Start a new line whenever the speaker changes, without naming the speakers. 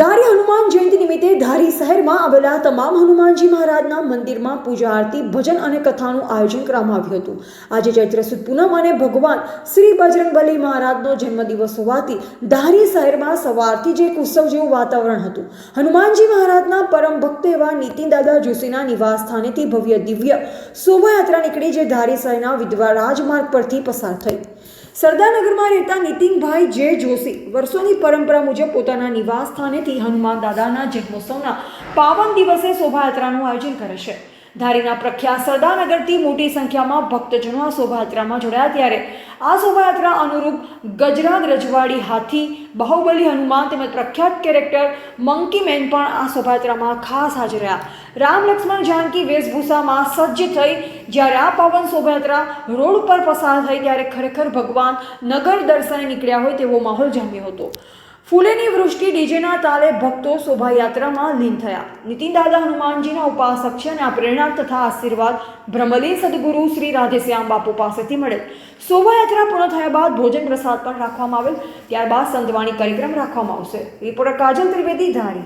ધારી હનુમાન જયંતિ નિમિત્તે ધારી શહેરમાં આવેલા તમામ હનુમાનજી મહારાજના મંદિરમાં પૂજા આરતી, ભજન અને કથાનું આયોજન કરવામાં આવ્યું હતું. આજે ચૈત્ર સુદ પૂનમ અને ભગવાન શ્રી બજરંગબલી મહારાજનો જન્મદિવસ હોવાથી ધારી શહેરમાં સવારથી જ એક ઉત્સવ જેવું વાતાવરણ હતું. હનુમાનજી મહારાજના પરમ ભક્ત એવા નીતિન દાદા જોશીના નિવાસ સ્થાનેથી ભવ્ય દિવ્ય શોભાયાત્રા નીકળી જે ધારી શહેરના વિધવા રાજમાર્ગ પરથી પસાર થઈ. સરદારનગરમાં રહેતા નીતિનભાઈ જે જોશી વર્ષોની પરંપરા મુજબ પોતાના નિવાસ સ્થાનેથી હનુમાન દાદાના જન્મોત્સવના પાવન દિવસે શોભાયાત્રાનું આયોજન કરે છે. ધારીના પ્રખ્યાત સરદારનગરથી મોટી સંખ્યામાં ભક્તજનો આ શોભાયાત્રામાં જોડાયા ત્યારે આ શોભાયાત્રા અનુરૂપ ગજરાગ રજવાડી હાથી, બાહુબલી હનુમાન તેમજ પ્રખ્યાત કેરેક્ટર મંકી મેન પણ આ શોભાયાત્રામાં ખાસ હાજર રહ્યા. રામ લક્ષ્મણ જાનકી વેશભૂષામાં સજ્જ થઈ જ્યારે આ પાવન શોભાયાત્રા રોડ પર પસાર થઈ ત્યારે ખરેખર ભગવાન નગર દર્શને નીકળ્યા હોય તેવો માહોલ જામ્યો હતો. ફૂલેની વૃષ્ટિ ડીજેના તાલે ભક્તો શોભાયાત્રામાં લીન થયા. નીતિન દાદા હનુમાનજીના ઉપાસક છે અને આ પ્રેરણા તથા આશીર્વાદ બ્રહ્મલીન સદગુરુ શ્રી રાધેશ્યામ બાપુ પાસેથી મળેલ શોભાયાત્રા પૂર્ણ થયા બાદ ભોજન પ્રસાદ પણ રાખવામાં આવેલ. ત્યારબાદ સંતવાણી કાર્યક્રમ રાખવામાં આવશે. રિપોર્ટર કાજલ ત્રિવેદી, ધારી.